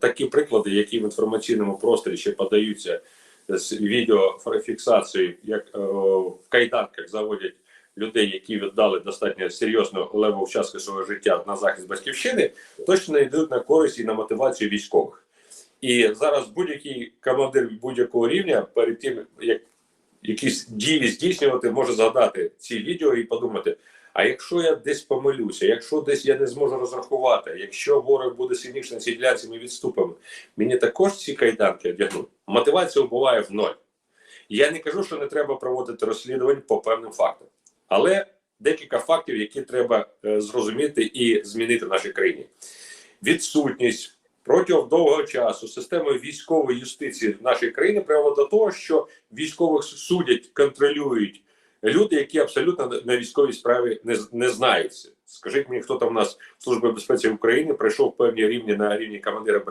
Такі приклади, які в інформаційному просторі ще подаються з відеофіксацією, як е, в кайданках заводять людей, які віддали достатньо серйозну левову частку свого життя на захист батьківщини, точно йдуть на користь і на мотивацію військових. І зараз будь-який командир будь-якого рівня перед тим, як якісь дії здійснювати, може згадати ці відео і подумати: а якщо я десь помилюся, якщо десь я не зможу розрахувати, якщо ворог буде сильніше на цій ділянці, ми відступимо, мені також ці кайданки одягнуть. Мотивація буває в ноль. Я не кажу, що не треба проводити розслідувань по певним фактам, але декілька фактів, які треба е, зрозуміти і змінити в нашій країні. Відсутність протягом довгого часу системи військової юстиції в нашій країні привела до того, що військових судять, контролюють люди, які абсолютно на- військовій справі не, не знаються. Скажіть мені, хто там у нас служби безпеці України пройшов певні рівні на рівні командира бригади.